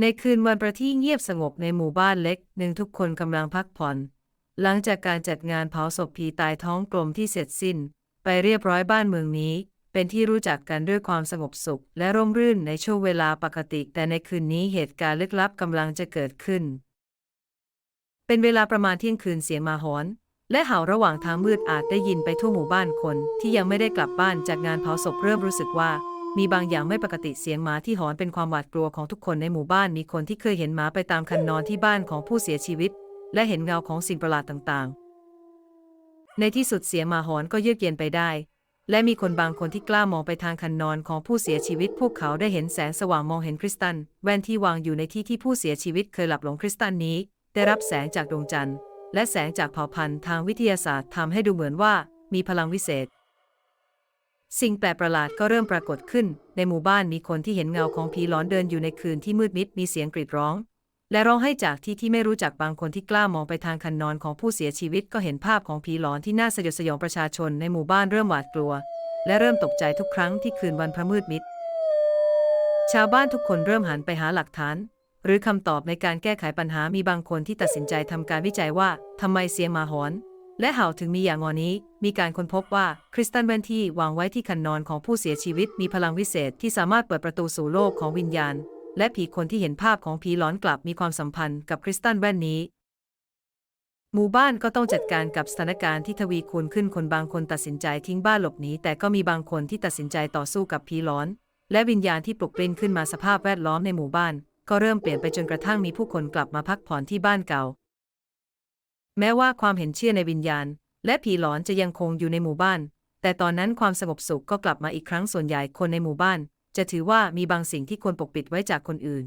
ในคืนวันประที่เงียบสงบในหมู่บ้านเล็กหนึ่งทุกคนกำลังพักผ่อน หลังจากการจัดงานเผาศพผีตายท้องกลมที่เสร็จสิ้น ไปเรียบร้อยบ้านเมืองนี้ เป็นที่รู้จักกันด้วยความสงบสุข และร่มรื่นในช่วงเวลาปกติ แต่ในคืนนี้เหตุการณ์ลึกลับกำลังจะเกิดขึ้น เป็นเวลาประมาณเที่ยงคืนเสียงมาหอน และเห่าระหว่างทางมืดอาจได้ยินไปทั่วหมู่บ้านคน ที่ยังไม่ได้กลับบ้านจากงานเผาศพเริ่มรู้สึกว่า มีบางอย่างไม่ปกติเสียงหมาที่หอนเป็นความหวาดกลัวของทุกคนในหมู่บ้านมีคนที่เคยเห็นหมาไปตามคันนอนที่บ้านของผู้เสียชีวิต และเห็นเงาของสิ่งประหลาดต่างๆ ในที่สุดเสียงหมาหอนก็เยือกเย็นไปได้ และมีคนบางคนที่กล้ามองไปทางคันนอนของผู้เสียชีวิต พวกเขาได้เห็นแสงสว่างมองเห็นคริสตัลแว่นที่วางอยู่ในที่ที่ผู้เสียชีวิตเคยหลับหลงคริสตัลนี้ ได้รับแสงจากดวงจันทร์ และแสงจากเผ่าพันธุ์ทางวิทยาศาสตร์ทำให้ดูเหมือนว่ามีพลังวิเศษ สิ่งแปลกประหลาดก็เริ่มปรากฏขึ้น ในหมู่บ้านมีคนที่เห็นเงาของผีหลอนเดินอยู่ในคืนที่มืดมิดมีเสียงกรีดร้อง และร้องให้จากที่ที่ไม่รู้จักบางคนที่กล้ามองไปทางคันนอนของผู้เสียชีวิตก็เห็นภาพของผีหลอนที่น่าสยดสยองประชาชนในหมู่บ้านเริ่มหวาดกลัว และเริ่มตกใจทุกครั้งที่คืนวันพระมืดมิด ชาวบ้านทุกคนเริ่มหันไปหาหลักฐาน หรือคำตอบในการแก้ไขปัญหามีบางคนที่ตัดสินใจทำการวิจัยว่าทำไมเสียงหมาหอน และเห่าถึงมีอย่างงอนี้ มีการค้นพบว่าคริสตัลแว่นที่วางไว้ที่คันนอนของผู้เสียชีวิตมีพลังวิเศษที่สามารถเปิดประตูสู่โลกของวิญญาณ และผีคนที่เห็นภาพของผีหลอนกลับมีความสัมพันธ์กับคริสตัลแว่นนี้ หมู่บ้านก็ต้องจัดการกับสถานการณ์ที่ทวีคูณขึ้นคนบางคนตัดสินใจทิ้งบ้านหลบหนีแต่ก็มีบางคนที่ตัดสินใจต่อสู้กับผีหลอน และวิญญาณที่ปลุกปลิ้นขึ้นมาสภาพแวดล้อมในหมู่บ้าน ก็เริ่มเปลี่ยนไปจนกระทั่งมีผู้คนกลับมาพักผ่อนที่บ้านเก่า แม้ว่าความเห็นเชื่อในวิญญาณ และผีหลอนจะยังคงอยู่ในหมู่บ้าน แต่ตอนนั้นความสงบสุขก็กลับมาอีกครั้งส่วนใหญ่คนในหมู่บ้าน จะถือว่ามีบางสิ่งที่ควรปกปิดไว้จากคนอื่น